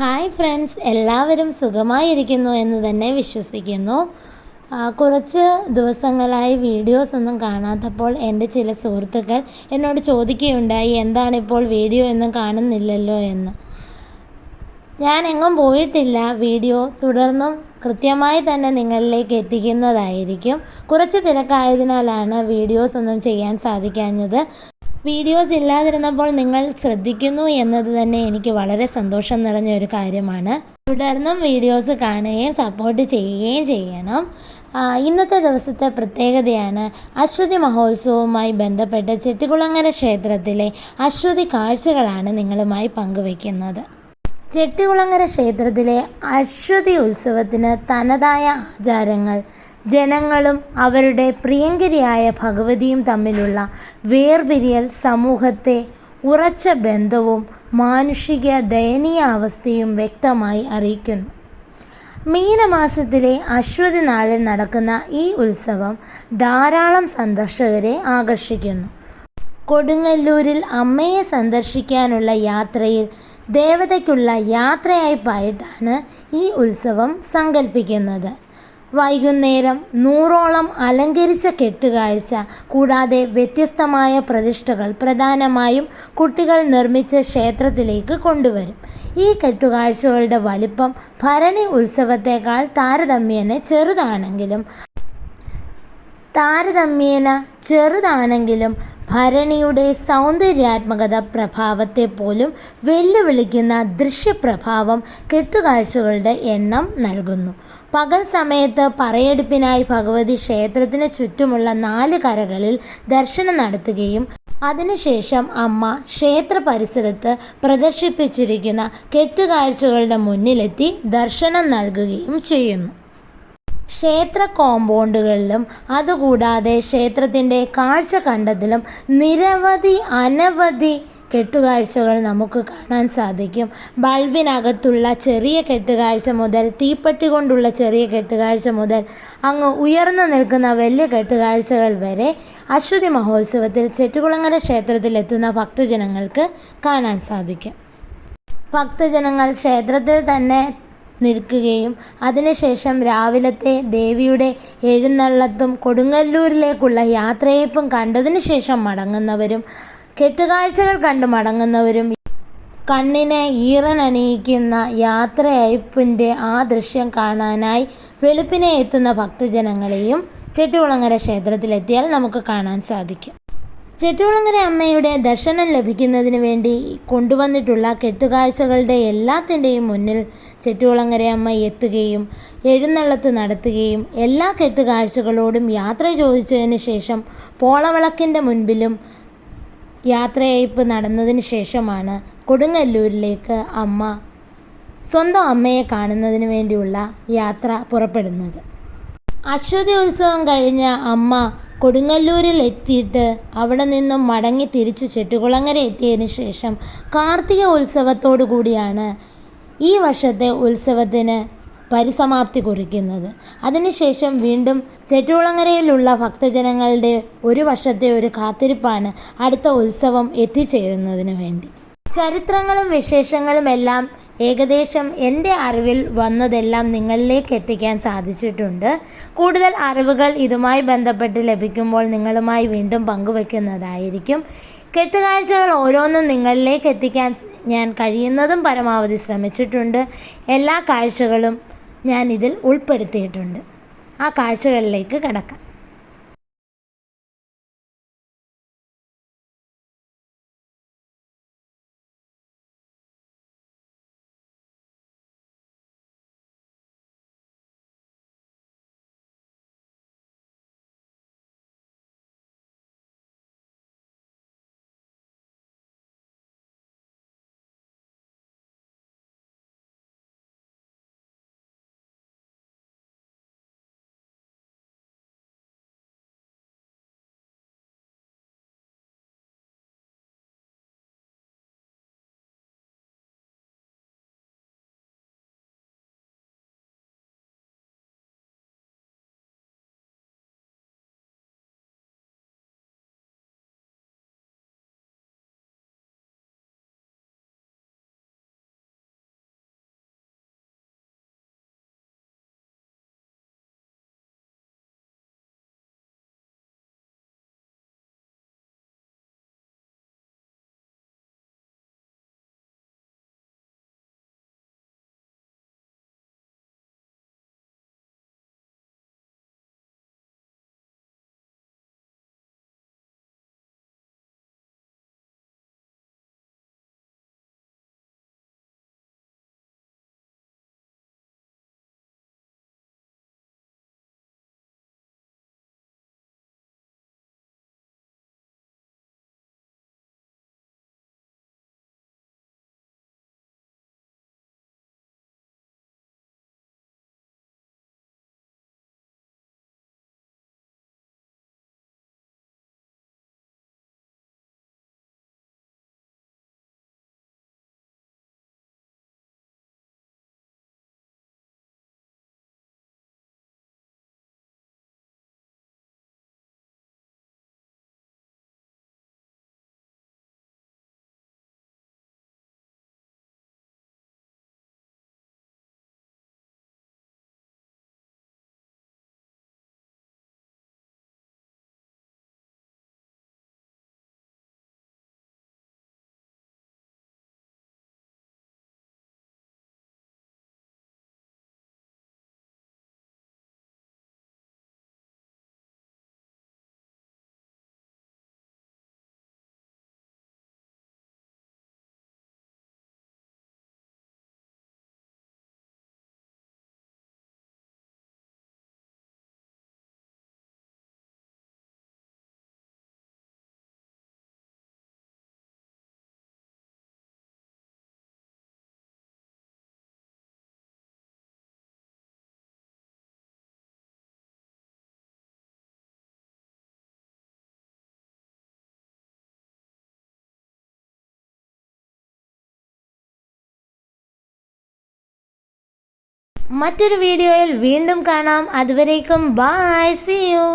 Hi friends എല്ലാവരും സുഖമായിരിക്കുന്നു എന്ന് തന്നെ വിശ്വസിക്കുന്നു. കുറച്ച് ദിവസങ്ങളായി വീഡിയോസ് ഒന്നും കാണാത്തപ്പോൾ എന്റെ ചില സുഹൃത്തുക്കൾ എന്നോട് ചോദിക്കുകയുണ്ടായി എന്താണിപ്പോൾ വീഡിയോ ഒന്നും കാണുന്നില്ലല്ലോ എന്ന്? ഞാൻ എങ്ങും പോയിട്ടില്ല. വീഡിയോ തുടർന്നും കൃത്യമായി തന്നെ നിങ്ങളിലേക്ക് എത്തിക്കുന്നതായിരിക്കും. കുറച്ച് തിരക്കായതിനാലാണ് വീഡിയോസ് ഒന്നും ചെയ്യാൻ സാധിക്കാഞ്ഞത്. വീഡിയോസ് ഇല്ലാതിരുന്നപ്പോൾ നിങ്ങൾ ശ്രദ്ധിക്കുന്നു എന്നത് തന്നെ എനിക്ക് വളരെ സന്തോഷം നിറഞ്ഞ ഒരു കാര്യമാണ്. തുടർന്നും വീഡിയോസ് കാണുകയും സപ്പോർട്ട് ചെയ്യുകയും ചെയ്യണം. ഇന്നത്തെ ദിവസത്തെ പ്രത്യേകതയാണ് അശ്വതി മഹോത്സവവുമായി ബന്ധപ്പെട്ട് ചെട്ടികുളങ്ങര ക്ഷേത്രത്തിലെ അശ്വതി കാഴ്ചകളാണ് നിങ്ങളുമായി പങ്കുവയ്ക്കുന്നത് ചെട്ടികുളങ്ങര ക്ഷേത്രത്തിലെ അശ്വതി ഉത്സവത്തിന് തനതായ ആചാരങ്ങൾ ജനങ്ങളും അവരുടെ പ്രിയങ്കരിയായ ഭഗവതിയും തമ്മിലുള്ള വേർപിരിയൽ സമൂഹത്തെ ഉറച്ച ബന്ധവും മാനുഷിക ദയനീയ അവസ്ഥയും വ്യക്തമായി അറിയിക്കുന്നു. മീനമാസത്തിലെ അശ്വതി നാളിൽ നടക്കുന്ന ഈ ഉത്സവം ധാരാളം സന്ദർശകരെ ആകർഷിക്കുന്നു. കൊടുങ്ങല്ലൂരിൽ അമ്മയെ സന്ദർശിക്കാനുള്ള യാത്രയിൽ ദേവതയ്ക്കുള്ള യാത്രയയപ്പായിട്ടാണ് ഈ ഉത്സവം സങ്കല്പിക്കുന്നത് വൈകുന്നേരം നൂറോളം അലങ്കരിച്ച കെട്ടുകാഴ്ച കൂടാതെ വ്യത്യസ്തമായ പ്രതിഷ്ഠകൾ പ്രധാനമായും കുട്ടികൾ നിർമ്മിച്ച ക്ഷേത്രത്തിലേക്ക് കൊണ്ടുവരും. ഈ കെട്ടുകാഴ്ചകളുടെ വലിപ്പം ഭരണി ഉത്സവത്തേക്കാൾ താരതമ്യേന ചെറുതാണെങ്കിലും താരതമ്യേന ചെറുതാണെങ്കിലും ഭരണിയുടെ സൗന്ദര്യാത്മകത പ്രഭാവത്തെ പോലും വെല്ലുവിളിക്കുന്ന ദൃശ്യപ്രഭാവം കെട്ടുകാഴ്ചകളുടെ എണ്ണം നൽകുന്നു. പകൽ സമയത്ത് പറയെടുപ്പിനായി ഭഗവതി ക്ഷേത്രത്തിന് ചുറ്റുമുള്ള നാല് കരകളിൽ ദർശനം നടത്തുകയും അതിനുശേഷം അമ്മ ക്ഷേത്ര പരിസരത്ത് പ്രദർശിപ്പിച്ചിരിക്കുന്ന കെട്ടുകാഴ്ചകളുടെ മുന്നിലെത്തി ദർശനം നൽകുകയും ചെയ്യുന്നു. ക്ഷേത്ര കോമ്പൗണ്ടുകളിലും അതുകൂടാതെ ക്ഷേത്രത്തിന്റെ കാഴ്ച കണ്ടതിലും നിരവധി അനവധി കെട്ടുകാഴ്ചകൾ നമുക്ക് കാണാൻ സാധിക്കും. ബൾബിനകത്തുള്ള ചെറിയ കെട്ടുകാഴ്ച മുതൽ തീപ്പെട്ടി കൊണ്ടുള്ള ചെറിയ കെട്ടുകാഴ്ച മുതൽ അങ്ങ് ഉയർന്നു നിൽക്കുന്ന വലിയ കെട്ടുകാഴ്ചകൾ വരെ അശ്വതി മഹോത്സവത്തിൽ ചെട്ടുകുളങ്ങര ക്ഷേത്രത്തിലെത്തുന്ന ഭക്തജനങ്ങൾക്ക് കാണാൻ സാധിക്കും. ഭക്തജനങ്ങൾ ക്ഷേത്രത്തിൽ തന്നെ നിൽക്കുകയും അതിനുശേഷം രാവിലത്തെ ദേവിയുടെ എഴുന്നള്ളത്തും കൊടുങ്ങല്ലൂരിലേക്കുള്ള യാത്രയപ്പും കണ്ടതിന് ശേഷം മടങ്ങുന്നവരും കെട്ടുകാഴ്ചകൾ കണ്ട് മടങ്ങുന്നവരും കണ്ണിനെ ഈറനണിയിക്കുന്ന യാത്രയയപ്പിന്റെ ആ ദൃശ്യം കാണാനായി വെളുപ്പിനെ എത്തുന്ന ഭക്തജനങ്ങളെയും ചെട്ടികുളങ്ങര ക്ഷേത്രത്തിലെത്തിയാൽ നമുക്ക് കാണാൻ സാധിക്കും. ചെട്ടുകുളങ്ങര അമ്മയുടെ ദർശനം ലഭിക്കുന്നതിന് വേണ്ടി കൊണ്ടുവന്നിട്ടുള്ള കെട്ടുകാഴ്ചകളുടെ എല്ലാത്തിന്റെയും മുന്നിൽ ചെട്ടുകുളങ്ങര അമ്മ എത്തുകയും എഴുന്നള്ളത്ത് നടത്തുകയും എല്ലാ കെട്ടുകാഴ്ചകളോടും യാത്ര ചോദിച്ചതിന് ശേഷം പോളവിളക്കിന്റെ മുൻപിലും യാത്രയയപ്പ് നടന്നതിന് ശേഷമാണ് കൊടുങ്ങല്ലൂരിലേക്ക് അമ്മ സ്വന്തം അമ്മയെ കാണുന്നതിന് വേണ്ടിയുള്ള യാത്ര പുറപ്പെടുന്നത്. അശ്വതി ഉത്സവം കഴിഞ്ഞ അമ്മ കൊടുങ്ങല്ലൂരിൽ എത്തിയിട്ട് അവിടെ നിന്നും മടങ്ങി തിരിച്ച് ചെട്ടുകുളങ്ങര എത്തിയതിന് ശേഷം കാർത്തിക ഉത്സവത്തോടു കൂടിയാണ് ഈ വർഷത്തെ ഉത്സവത്തിന് പരിസമാപ്തി കുറിക്കുന്നത്. അതിനുശേഷം വീണ്ടും ചെട്ടുകുളങ്ങരയിലുള്ള ഭക്തജനങ്ങളുടെ ഒരു വർഷത്തെ ഒരു കാത്തിരിപ്പാണ് അടുത്ത ഉത്സവം എത്തിച്ചേരുന്നതിന് വേണ്ടി. ചരിത്രങ്ങളും വിശേഷങ്ങളും എല്ലാം ഏകദേശം എന്റെ അറിവിൽ വന്നതെല്ലാം നിങ്ങളിലേക്ക് എത്തിക്കാൻ സാധിച്ചിട്ടുണ്ട്. കൂടുതൽ അറിവുകൾ ഇതുമായി ബന്ധപ്പെട്ട് ലഭിക്കുമ്പോൾ നിങ്ങളുമായി വീണ്ടും പങ്കുവെക്കുന്നതായിരിക്കും. കെട്ടുകാഴ്ചകൾ ഓരോന്നും നിങ്ങളിലേക്ക് എത്തിക്കാൻ ഞാൻ കഴിയുന്നതും പരമാവധി ശ്രമിച്ചിട്ടുണ്ട്. എല്ലാ കാഴ്ചകളും ഞാൻ ഇതിൽ ഉൾപ്പെടുത്തിയിട്ടുണ്ട്. ആ കാഴ്ചകളിലേക്ക് കടക്കാം. മറ്റൊരു വീഡിയോയിൽ വീണ്ടും കാണാം. അതുവരേക്കും ബായ് സി യു